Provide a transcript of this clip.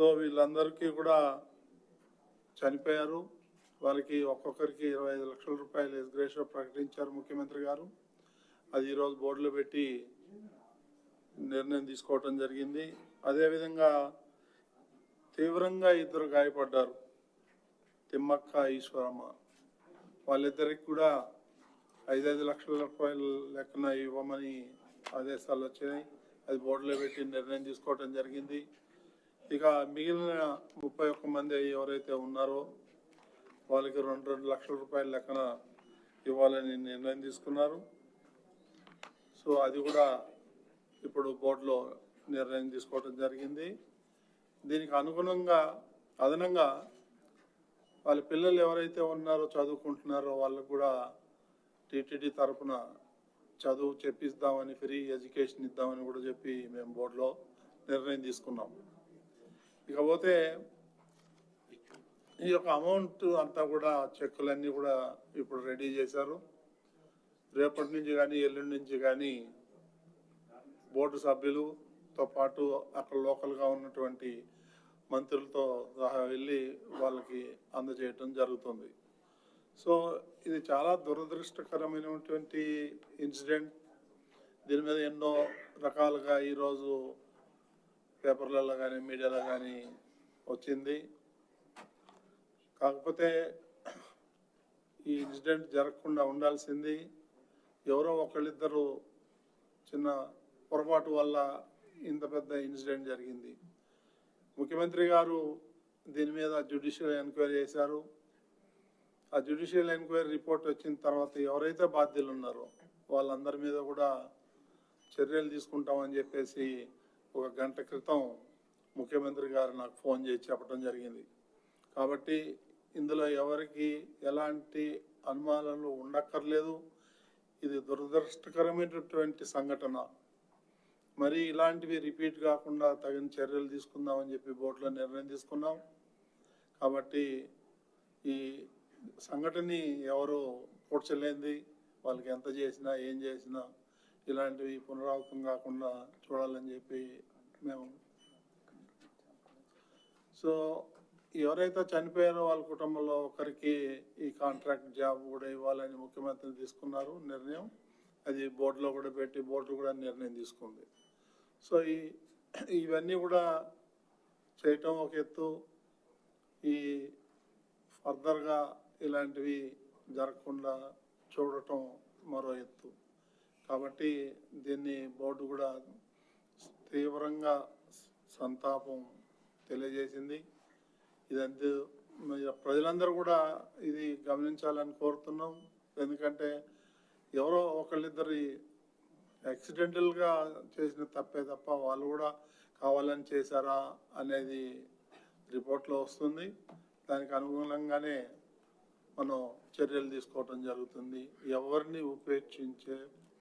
So వీళ్ళందరికీ కూడా చనిపోయారు. వాళ్ళకి ఒక్కొక్కరికి ఇరవై ఐదు లక్షల రూపాయలు ఎస్గ్రేషన్ ప్రకటించారు ముఖ్యమంత్రి గారు. అది ఈరోజు బోర్డులో పెట్టి నిర్ణయం తీసుకోవటం జరిగింది. అదేవిధంగా తీవ్రంగా ఇద్దరు గాయపడ్డారు. తిమ్మక్క ఈశ్వరమ్మ. వాళ్ళిద్దరికి కూడా ఐదైదు లక్షల రూపాయలు లెక్కన ఇవ్వమని ఆదేశాలు వచ్చినాయి అది బోర్డులో పెట్టి నిర్ణయం తీసుకోవటం జరిగింది. ఇక మిగిలిన ముప్పై ఒక్క మంది ఎవరైతే ఉన్నారో వాళ్ళకి రెండు రెండు లక్షల రూపాయల లెక్కన ఇవ్వాలని నిర్ణయం తీసుకున్నారు. సో అది కూడా ఇప్పుడు బోర్డులో నిర్ణయం తీసుకోవడం జరిగింది. దీనికి అనుగుణంగా అదనంగా వాళ్ళ పిల్లలు ఎవరైతే ఉన్నారో చదువుకుంటున్నారో వాళ్ళకు కూడా టీటీడీ తరఫున చదువు చెప్పిస్తామని ఫ్రీ ఎడ్యుకేషన్ ఇద్దామని కూడా చెప్పి మేము బోర్డులో నిర్ణయం తీసుకున్నాము ఇకపోతే ఈ యొక్క అమౌంట్ అంతా కూడా చెక్కులన్నీ కూడా ఇప్పుడు రెడీ చేశారు. రేపటి నుంచి కానీ ఎల్లుండి నుంచి కానీ బోర్డు సభ్యులతో పాటు అక్కడ లోకల్గా ఉన్నటువంటి మంత్రులతో సహా వెళ్ళి వాళ్ళకి అందజేయటం జరుగుతుంది. సో ఇది చాలా దురదృష్టకరమైనటువంటి ఇన్సిడెంట్. దీని మీద ఎన్నో రకాలుగా ఈరోజు పేపర్లలో కానీ మీడియాలో కానీ వచ్చింది. కాకపోతే ఈ ఇన్సిడెంట్ జరగకుండా ఉండాల్సింది ఎవరో ఒకళ్ళిద్దరు చిన్న పొరపాటు వల్ల ఇంత పెద్ద ఇన్సిడెంట్ జరిగింది. ముఖ్యమంత్రి గారు దీని మీద జ్యుడిషియల్ ఎంక్వైరీ చేశారు. ఆ జ్యుడిషియల్ ఎంక్వైరీ రిపోర్ట్ వచ్చిన తర్వాత ఎవరైతే బాధ్యులు ఉన్నారో వాళ్ళందరి మీద కూడా చర్యలు తీసుకుంటామని చెప్పేసి ఒక గంట క్రితం ముఖ్యమంత్రి గారు నాకు ఫోన్ చేసి చెప్పడం జరిగింది. కాబట్టి ఇందులో ఎవరికి ఎలాంటి అనుమానాలు ఉండక్కర్లేదు. ఇది దురదృష్టకరమైనటువంటి సంఘటన. మరి ఇలాంటివి రిపీట్ కాకుండా తగిన చర్యలు తీసుకుందామని చెప్పి బోర్డులో నిర్ణయం తీసుకున్నాం. కాబట్టి ఈ సంఘటన ఎవరు పూడ్చలేంది వాళ్ళకి ఎంత చేసినా ఏం చేసినా ఇలాంటివి పునరావృతం కాకుండా చూడాలని చెప్పి మేము సో ఎవరైతే చనిపోయారో వాళ్ళ కుటుంబంలో ఒకరికి ఈ కాంట్రాక్ట్ జాబ్ కూడా ఇవ్వాలని ముఖ్యమంత్రి తీసుకున్నారు నిర్ణయం. అది బోర్డులో కూడా పెట్టి బోర్డు కూడా నిర్ణయం తీసుకుంది. సో ఈ ఇవన్నీ కూడా చేయటం ఒక ఎత్తు. ఈ ఫర్దర్గా ఇలాంటివి జరగకుండా చూడటం మరో ఎత్తు. కాబట్టి దీన్ని బోర్డు కూడా తీవ్రంగా సంతాపం తెలియజేసింది. ఇదంతా ప్రజలందరూ కూడా ఇది గమనించాలని కోరుతున్నాం. ఎందుకంటే ఎవరో ఒకళ్ళిద్దరి యాక్సిడెంటల్గా చేసిన తప్పే తప్ప వాళ్ళు కూడా కావాలని చేశారా అనేది రిపోర్ట్లో వస్తుంది. దానికి అనుగుణంగానే మనం చర్యలు తీసుకోవటం జరుగుతుంది. ఎవరిని ఉపేక్షించే